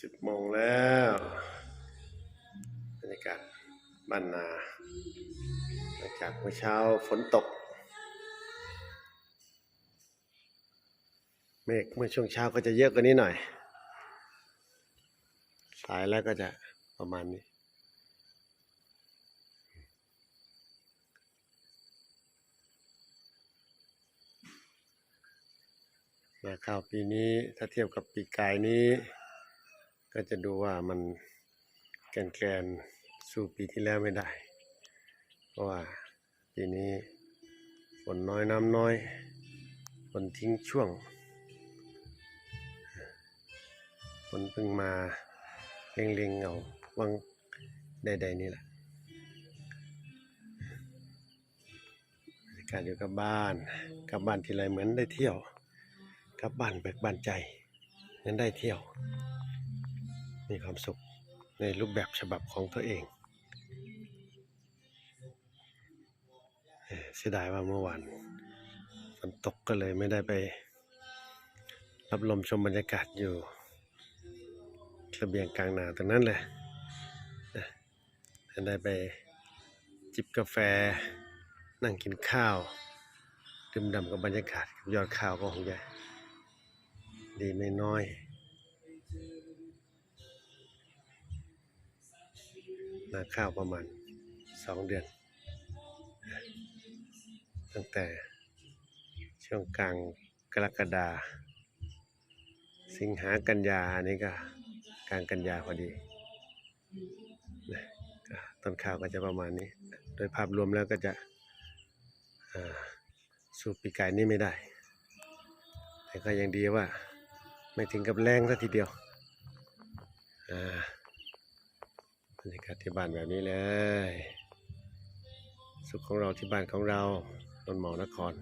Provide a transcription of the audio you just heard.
สิบโมงแล้วบรรยากาศบ้านนาหลังจากเมื่อเช้าฝนตก เมฆเมื่อช่วงเช้าก็จะเยอะกว่านี้หน่อย สายแล้วก็จะประมาณนี้นาข้าวปีนี้ถ้าเทียบกับปีกายนี้ ก็จะดูว่ามันแกนแกนๆสู้ปีที่แล้วไม่ได้ เพราะว่าปีนี้ฝนน้อยน้ำน้อยฝนทิ้งช่วงฝนเพิ่งมาเล็งๆเอาวังใดๆนี่แหละกาศอยู่กับบ้านกลับบ้านทีไรเหมือนได้เที่ยวกลับบ้านเบิกบานใจเหมือนได้เที่ยว มีความสุขในรูปแบบฉบับของตัวเองเสียดายว่าเมื่อวานฝนตกก็เลยไม่ได้ไป รับลมชมบรรยากาศอยู่ระเบียงกลางนาตรงนั้นแหละนะได้ไปจิบกาแฟ นั่งกินข้าวดื่มด่ำกับบรรยากาศกับยอดข้าวก็คงจะดีไม่น้อย นาข้าวประมาณสองเดือน ตั้งแต่ช่วงกลางกรกฎาสิงหากันยาอันนี้ก็กลางกันยาพอดีนะต้นข้าวก็จะประมาณนี้ โดยภาพรวมแล้วก็จะสูบปีกายนี้ไม่ได้ แต่ก็ยังดีว่า ไม่ถึงกับแรงซะทีเดียวอ่า รรยากาศที่บ้านแบบนี้เลย สุขของเราที่บ้านของเรานนหมอนคร